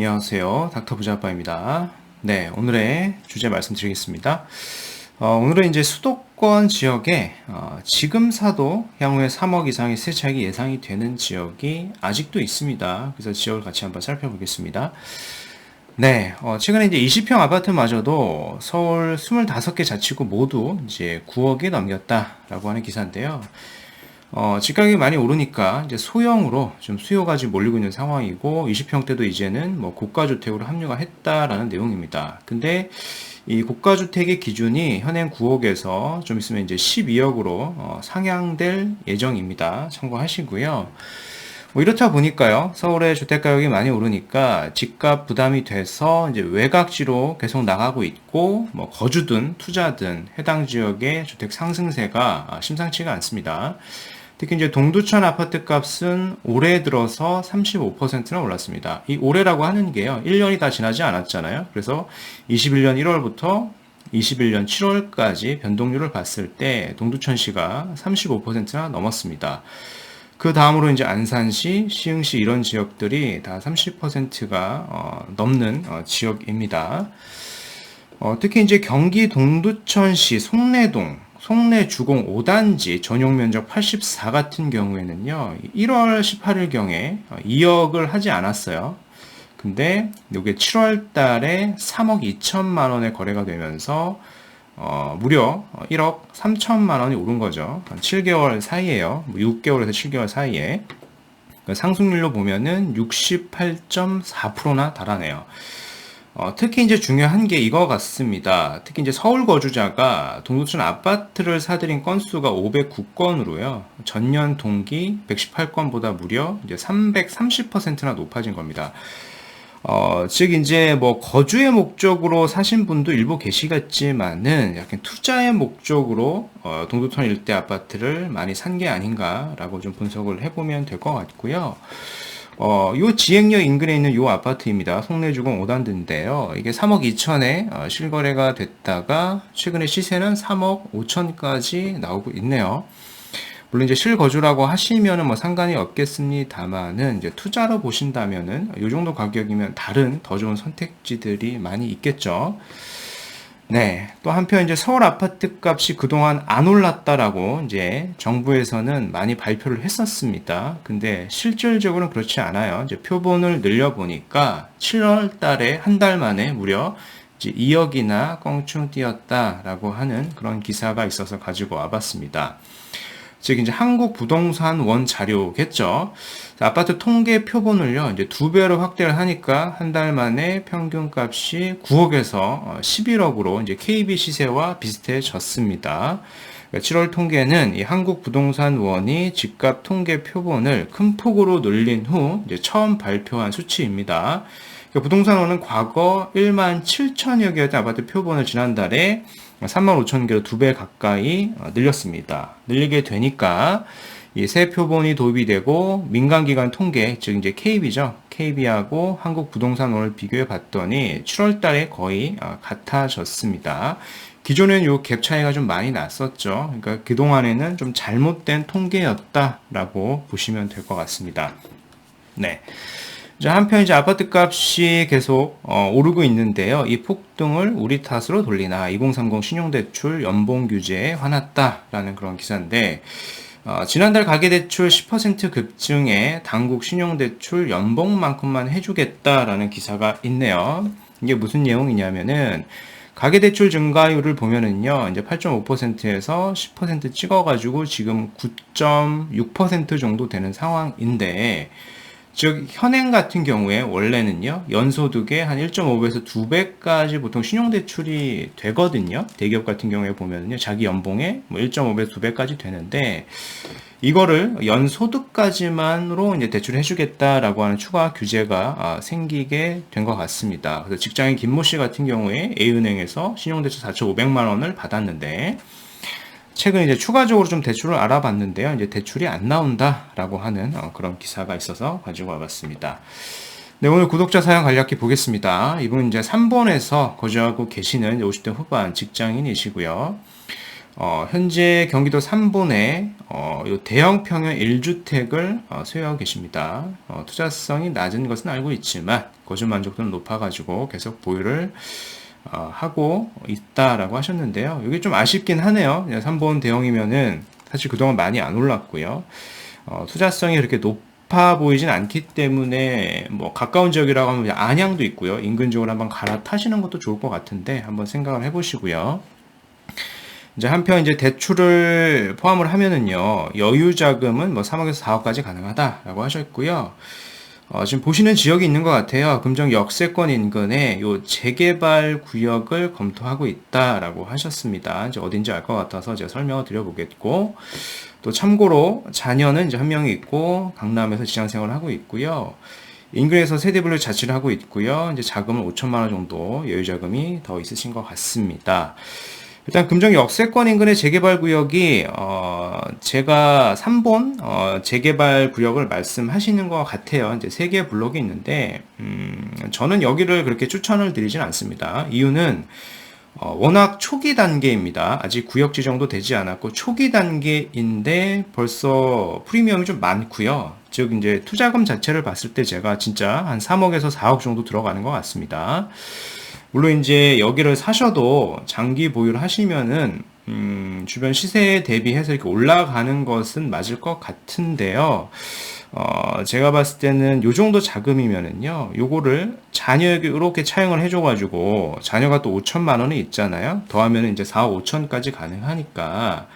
안녕하세요. 닥터 부자아빠입니다. 네, 오늘의 주제 말씀드리겠습니다. 어, 오늘은 이제 수도권 지역에 어, 지금 사도 향후에 3억 이상의 세 차익이 예상이 되는 지역이 아직도 있습니다. 그래서 지역을 같이 한번 살펴보겠습니다. 네, 어, 최근에 이제 20평 아파트마저도 서울 25개 자치구 모두 이제 9억이 넘겼다라고 하는 기사인데요. 어, 집가격이 많이 오르니까 이제 소형으로 좀 수요가 지금 몰리고 있는 상황이고 20평대도 이제는 뭐 고가주택으로 합류가 했다라는 내용입니다. 근데 이 고가주택의 기준이 현행 9억에서 좀 있으면 이제 12억으로 어, 상향될 예정입니다. 참고하시고요. 뭐 이렇다 보니까요. 서울의 주택 가격이 많이 오르니까 집값 부담이 돼서 이제 외곽지로 계속 나가고 있고 뭐 거주든 투자든 해당 지역의 주택 상승세가 아, 심상치가 않습니다. 특히 이제 동두천 아파트 값은 올해 들어서 35%나 올랐습니다. 이 올해라고 하는 게요. 1년이 다 지나지 않았잖아요. 그래서 21년 1월부터 21년 7월까지 변동률을 봤을 때 동두천시가 35%나 넘었습니다. 그 다음으로 이제 안산시, 시흥시 이런 지역들이 다 30%가 어, 넘는 어, 지역입니다. 어, 특히 이제 경기 동두천시 송내동 송내 주공 5단지 전용 면적 84 같은 경우에는요, 1월 18일 경에 2억을 하지 않았어요. 근데 이게 7월 달에 3억 2천만 원의 거래가 되면서 어, 무려 1억 3천만 원이 오른 거죠. 한 7개월 사이에요. 6개월에서 뭐 7개월 사이에. 그 상승률로 보면은 68.4%나 달하네요. 어, 특히 이제 중요한 게 이거 같습니다. 특히 이제 서울 거주자가 동두천 아파트를 사들인 건수가 509건으로요. 전년 동기 118건보다 무려 이제 330%나 높아진 겁니다. 어, 즉 이제 뭐 거주의 목적으로 사신 분도 일부 계시겠지만은 약간 투자의 목적으로 어, 동두천 일대 아파트를 많이 산 게 아닌가라고 좀 분석을 해보면 될 것 같고요. 어, 요 지행역 인근에 있는 요 아파트입니다. 송내주공 5단지인데요. 이게 3억 2천에 어, 실거래가 됐다가 최근에 시세는 3억 5천까지 나오고 있네요. 물론 이제 실거주라고 하시면은 뭐 상관이 없겠습니다만은 이제 투자로 보신다면은 요 정도 가격이면 다른 더 좋은 선택지들이 많이 있겠죠. 네. 또 한편 이제 서울 아파트 값이 그동안 안 올랐다라고 이제 정부에서는 많이 발표를 했었습니다. 근데 실질적으로는 그렇지 않아요. 이제 표본을 늘려보니까 7월 달에 한 달 만에 무려 이제 2억이나 껑충 뛰었다라고 하는 그런 기사가 있어서 가지고 와봤습니다. 즉 이제 한국 부동산 원 자료겠죠. 아파트 통계 표본을요, 이제 두 배로 확대를 하니까 한 달 만에 평균 값이 9억에서 11억으로 어, 이제 KB 시세와 비슷해졌습니다. 7월 그러니까 통계는 이 한국 부동산 원이 집값 통계 표본을 큰 폭으로 늘린 후 처음 발표한 수치입니다. 그러니까 부동산 원은 과거 1만 7천여 개였던 아파트 표본을 지난달에 3만 5천 개로 두 배 가까이 어, 늘렸습니다. 늘리게 되니까 이 새 표본이 도입이 되고 민간기관 통계, 즉 이제 KB죠. KB하고 한국 부동산원을 비교해 봤더니 7월 달에 거의 어, 같아졌습니다. 기존에는 요 갭 차이가 좀 많이 났었죠. 그러니까 그동안에는 좀 잘못된 통계였다라고 보시면 될 것 같습니다. 네. 한편 이제 아파트 값이 계속 어, 오르고 있는데요. 이 폭등을 우리 탓으로 돌리나 2030 신용대출 연봉 규제에 화났다라는 그런 기사인데 어, 지난달 가계대출 10% 급증에 당국 신용대출 연봉만큼만 해주겠다라는 기사가 있네요. 이게 무슨 내용이냐면은 가계대출 증가율을 보면은요, 이제 8.5%에서 10% 찍어가지고 지금 9.6% 정도 되는 상황인데, 즉 현행 같은 경우에 원래는요 연소득의 한 1.5배에서 2배까지 보통 신용대출이 되거든요. 대기업 같은 경우에 보면요 자기 연봉에 뭐 1.5배 2배까지 되는데 이거를 연소득까지만으로 이제 대출해 주겠다라고 하는 추가 규제가 아, 생기게 된 것 같습니다. 그래서 직장인 김모 씨 같은 경우에 A은행에서 신용대출 4,500만 원을 받았는데 최근 이제 추가적으로 좀 대출을 알아봤는데요. 이제 대출이 안 나온다라고 하는 어, 그런 기사가 있어서 가지고 와봤습니다. 네, 오늘 구독자 사연 간략히 보겠습니다. 이분은 이제 3번에서 거주하고 계시는 50대 후반 직장인이시고요. 어, 현재 경기도 3본에 어, 요 대형 평형 1주택을 어, 소유하고 계십니다. 어, 투자성이 낮은 것은 알고 있지만 거주 만족도는 높아가지고 계속 보유를 어, 하고 있다라고 하셨는데요. 이게 좀 아쉽긴 하네요. 3본 대형이면은 사실 그동안 많이 안 올랐고요. 어, 투자성이 그렇게 높아 보이진 않기 때문에 뭐 가까운 지역이라고 하면 안양도 있고요. 인근 지역으로 한번 갈아타시는 것도 좋을 것 같은데 한번 생각을 해보시고요. 이제 한편 이제 대출을 포함을 하면은요 여유 자금은 뭐 3억에서 4억까지 가능하다라고 하셨고요. 어, 지금 보시는 지역이 있는 것 같아요. 금정 역세권 인근에 요 재개발 구역을 검토하고 있다라고 하셨습니다. 이제 어딘지 알 것 같아서 제가 설명을 드려보겠고 또 참고로 자녀는 이제 한 명이 있고 강남에서 직장 생활을 하고 있고요. 인근에서 세대분류 자취를 하고 있고요. 이제 자금은 5천만 원 정도 여유 자금이 더 있으신 것 같습니다. 일단 금정 역세권 인근의 재개발 구역이 어 제가 3본 어 재개발 구역을 말씀하시는 것 같아요. 이제 세 개 블록이 있는데 음 저는 여기를 그렇게 추천을 드리진 않습니다. 이유는 어, 워낙 초기 단계입니다. 아직 구역 지정도 되지 않았고 초기 단계인데 벌써 프리미엄이 좀 많고요. 즉 이제 투자금 자체를 봤을 때 제가 진짜 한 3억에서 4억 정도 들어가는 것 같습니다. 물론 이제 여기를 사셔도 장기 보유를 하시면은 음, 주변 시세에 대비해서 이렇게 올라가는 것은 맞을 것 같은데요. 어, 제가 봤을 때는 요 정도 자금이면은요, 요거를 자녀에게 이렇게 차용을 해줘가지고, 자녀가 또 5천만 원이 있잖아요? 더하면 이제 4억 5천까지 가능하니까,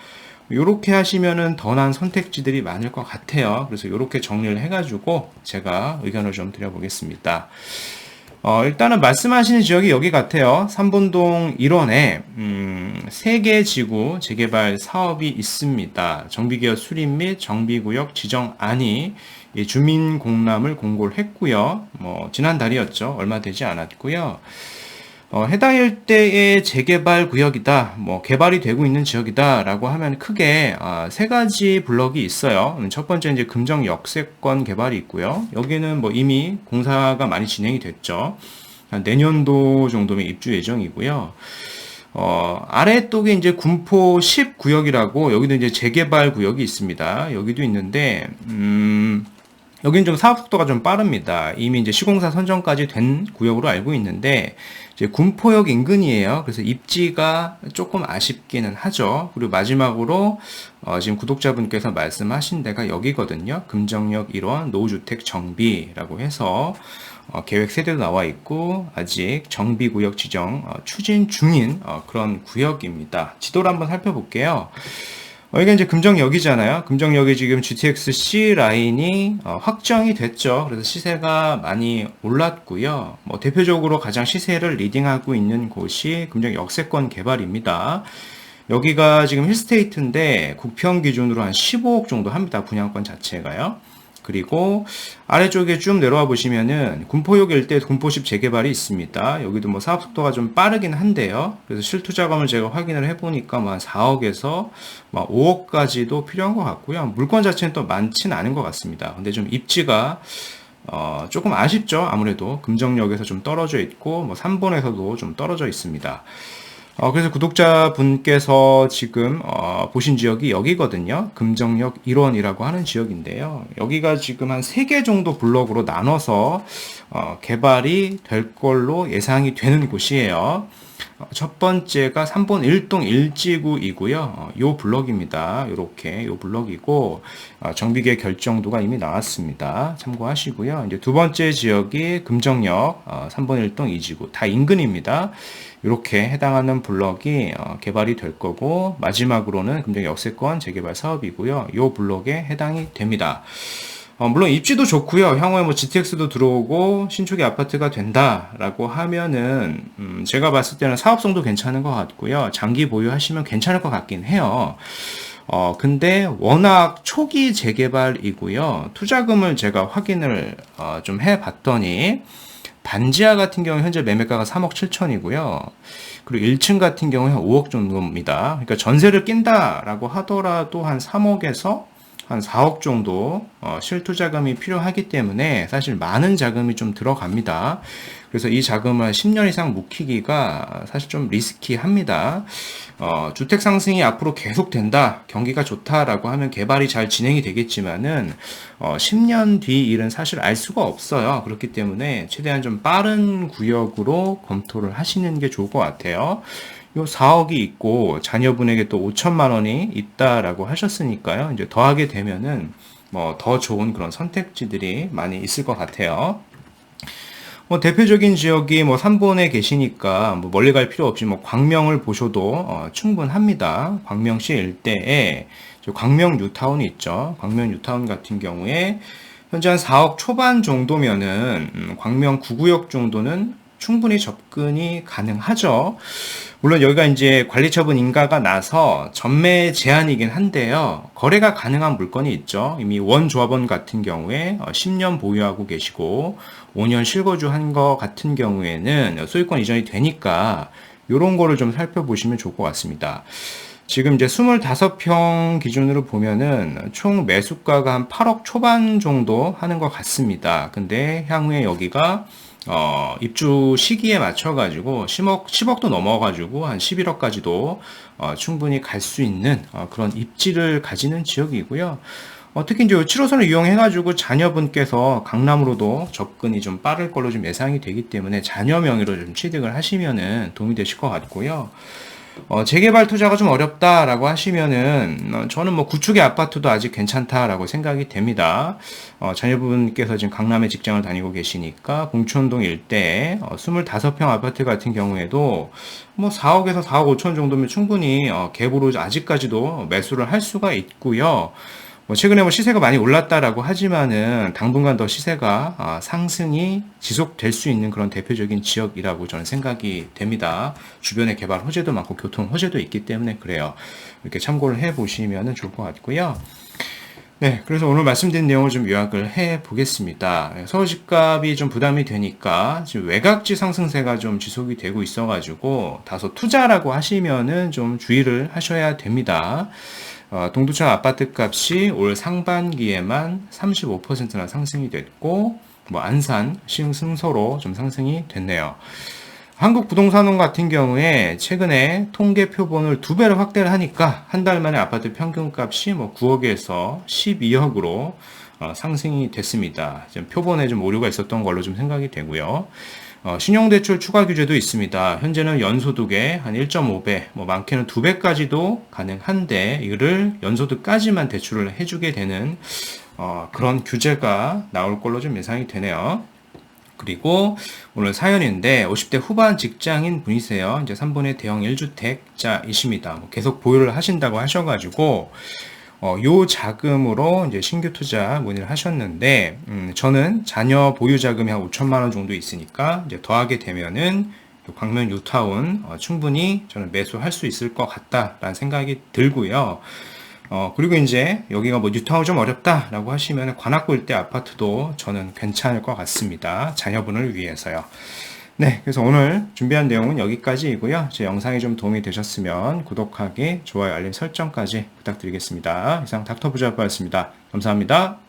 요렇게 하시면은 더 나은 선택지들이 많을 것 같아요. 그래서 요렇게 정리를 해가지고, 제가 의견을 좀 드려보겠습니다. 어, 일단은 말씀하시는 지역이 여기 같아요. 삼본동 1원에 음, 3개 지구 재개발 사업이 있습니다. 정비기업 수립 및 정비구역 지정안이 주민 공람을 공고를 했고요. 뭐 지난달이었죠. 얼마 되지 않았고요. 어, 해당 일대의 재개발 구역이다, 뭐 개발이 되고 있는 지역이다라고 하면 크게 아, 세 가지 블럭이 있어요. 첫 번째 이제 금정 역세권 개발이 있고요. 여기는 뭐 이미 공사가 많이 진행이 됐죠. 내년도 정도면 입주 예정이고요. 어, 아래 쪽에 이제 군포 10 구역이라고 여기도 이제 재개발 구역이 있습니다. 여기도 있는데 음, 여기는 좀 사업 속도가 좀 빠릅니다. 이미 이제 시공사 선정까지 된 구역으로 알고 있는데 이제 군포역 인근이에요. 그래서 입지가 조금 아쉽기는 하죠. 그리고 마지막으로 어 지금 구독자분께서 말씀하신 데가 여기거든요. 금정역 1원 노후주택 정비라고 해서 어 계획 세대도 나와 있고 아직 정비 구역 지정 어 추진 중인 어 그런 구역입니다. 지도를 한번 살펴볼게요. 여기가 이제 금정역이잖아요. 금정역이 지금 GTX C 라인이 어, 확정이 됐죠. 그래서 시세가 많이 올랐고요. 뭐 대표적으로 가장 시세를 리딩하고 있는 곳이 금정 역세권 개발입니다. 여기가 지금 힐스테이트인데 국평 기준으로 한 15억 정도 합니다. 분양권 자체가요. 그리고 아래쪽에 쭉 내려와 보시면은 군포역 일대 군포십 재개발이 있습니다. 여기도 뭐 사업 속도가 좀 빠르긴 한데요. 그래서 실투 자금을 제가 확인을 해보니까 뭐 한 4억에서 뭐 5억까지도 필요한 것 같고요. 물건 자체는 또 많지는 않은 것 같습니다. 근데 좀 입지가 어, 조금 아쉽죠. 아무래도 금정역에서 좀 떨어져 있고 뭐 3번에서도 좀 떨어져 있습니다. 어, 그래서 구독자분께서 지금 어, 보신 지역이 여기거든요. 금정역 1원이라고 하는 지역인데요. 여기가 지금 한 3개 정도 블록으로 나눠서 어, 개발이 될 걸로 예상이 되는 곳이에요. 어, 첫 번째가 3번 1동 1지구이고요. 어, 요 블럭입니다. 이렇게 요 블럭이고 어, 정비계 결정도가 이미 나왔습니다. 참고하시고요. 이제 두 번째 지역이 금정역 3번 1동 2지구 다 인근입니다. 이렇게 해당하는 블럭이 개발이 될 거고 마지막으로는 금정 역 세권 재개발 사업이고요. 요 블럭에 해당이 됩니다. 어, 물론 입지도 좋고요. 향후에 뭐 GTX도 들어오고 신축의 아파트가 된다라고 하면은 음, 제가 봤을 때는 사업성도 괜찮은 것 같고요. 장기 보유하시면 괜찮을 것 같긴 해요. 어, 근데 워낙 초기 재개발이고요. 투자금을 제가 확인을 어, 좀 해봤더니 반지하 같은 경우 현재 매매가가 3억 7천이고요. 그리고 1층 같은 경우에 한 5억 정도입니다. 그러니까 전세를 낀다라고 하더라도 한 3억에서 한 4억 정도 어, 실투 자금이 필요하기 때문에 사실 많은 자금이 좀 들어갑니다. 그래서 이 자금을 10년 이상 묵히기가 사실 좀 리스키합니다. 어, 주택 상승이 앞으로 계속 된다, 경기가 좋다라고 하면 개발이 잘 진행이 되겠지만은 어, 10년 뒤 일은 사실 알 수가 없어요. 그렇기 때문에 최대한 좀 빠른 구역으로 검토를 하시는 게 좋을 것 같아요. 요 4억이 있고 자녀분에게 또 5천만 원이 있다라고 하셨으니까요. 이제 더하게 되면은 뭐 더 좋은 그런 선택지들이 많이 있을 것 같아요. 뭐 대표적인 지역이 뭐 3번에 계시니까 뭐 멀리 갈 필요 없이 뭐 광명을 보셔도 어, 충분합니다. 광명시 일대에 광명 뉴타운이 있죠. 광명 뉴타운 같은 경우에 현재 한 4억 초반 정도면은 음, 광명 9구역 정도는 충분히 접근이 가능하죠. 물론 여기가 이제 관리처분 인가가 나서 전매 제한이긴 한데요. 거래가 가능한 물건이 있죠. 이미 원조합원 같은 경우에 10년 어, 보유하고 계시고 5년 실거주 한 거 같은 경우에는 소유권 이전이 되니까 이런 거를 좀 살펴보시면 좋을 것 같습니다. 지금 이제 25평 기준으로 보면은 총 매수가가 한 8억 초반 정도 하는 것 같습니다. 근데 향후에 여기가 어, 입주 시기에 맞춰가지고 10억, 10억도 넘어가지고 한 11억까지도 어, 충분히 갈 수 있는 어, 그런 입지를 가지는 지역이고요. 어, 특히 이제 7호선을 이용해가지고 자녀분께서 강남으로도 접근이 좀 빠를 걸로 좀 예상이 되기 때문에 자녀 명의로 좀 취득을 하시면은 도움이 되실 것 같고요. 어, 재개발 투자가 좀 어렵다라고 하시면은 어, 저는 뭐 구축의 아파트도 아직 괜찮다라고 생각이 됩니다. 어, 자녀분께서 지금 강남에 직장을 다니고 계시니까 봉천동 일대에 어, 25평 아파트 같은 경우에도 뭐 4억에서 4억 5천 정도면 충분히 어, 갭으로 아직까지도 매수를 할 수가 있고요. 뭐 최근에 뭐 시세가 많이 올랐다라고 하지만은 당분간 더 시세가 아, 상승이 지속될 수 있는 그런 대표적인 지역이라고 저는 생각이 됩니다. 주변에 개발 호재도 많고 교통 호재도 있기 때문에 그래요. 이렇게 참고를 해 보시면 좋을 것 같고요. 네, 그래서 오늘 말씀드린 내용을 좀 요약을 해 보겠습니다. 네, 서울 집값이 좀 부담이 되니까 지금 외곽지 상승세가 좀 지속이 되고 있어가지고 다소 투자라고 하시면은 좀 주의를 하셔야 됩니다. 어, 동두천 아파트 값이 올 상반기에만 35%나 상승이 됐고, 뭐 안산, 시흥승소로 좀 상승이 됐네요. 한국 부동산원 같은 경우에 최근에 통계 표본을 두 배로 확대를 하니까 한 달 만에 아파트 평균 값이 뭐 9억에서 12억으로 어, 상승이 됐습니다. 좀 표본에 좀 오류가 있었던 걸로 좀 생각이 되고요. 어, 신용대출 추가 규제도 있습니다. 현재는 연소득의 한 1.5배, 뭐 많게는 2배까지도 가능한데 이거를 연소득까지만 대출을 해주게 되는 어, 그런 규제가 나올 걸로 좀 예상이 되네요. 그리고 오늘 사연인데 50대 후반 직장인 분이세요. 이제 3번의 대형 1주택자이십니다. 뭐 계속 보유를 하신다고 하셔가지고 어, 요 자금으로 이제 신규 투자 문의를 하셨는데, 음, 저는 자녀 보유 자금이 한 5천만 원 정도 있으니까 이제 더하게 되면은 광명 뉴타운 어, 충분히 저는 매수할 수 있을 것 같다라는 생각이 들고요. 어, 그리고 이제 여기가 뭐 뉴타운 좀 어렵다라고 하시면 관악구 일대 아파트도 저는 괜찮을 것 같습니다. 자녀분을 위해서요. 네, 그래서 오늘 준비한 내용은 여기까지이고요. 제 영상이 좀 도움이 되셨으면 구독하기, 좋아요, 알림 설정까지 부탁드리겠습니다. 이상 닥터 부자였습니다. 감사합니다.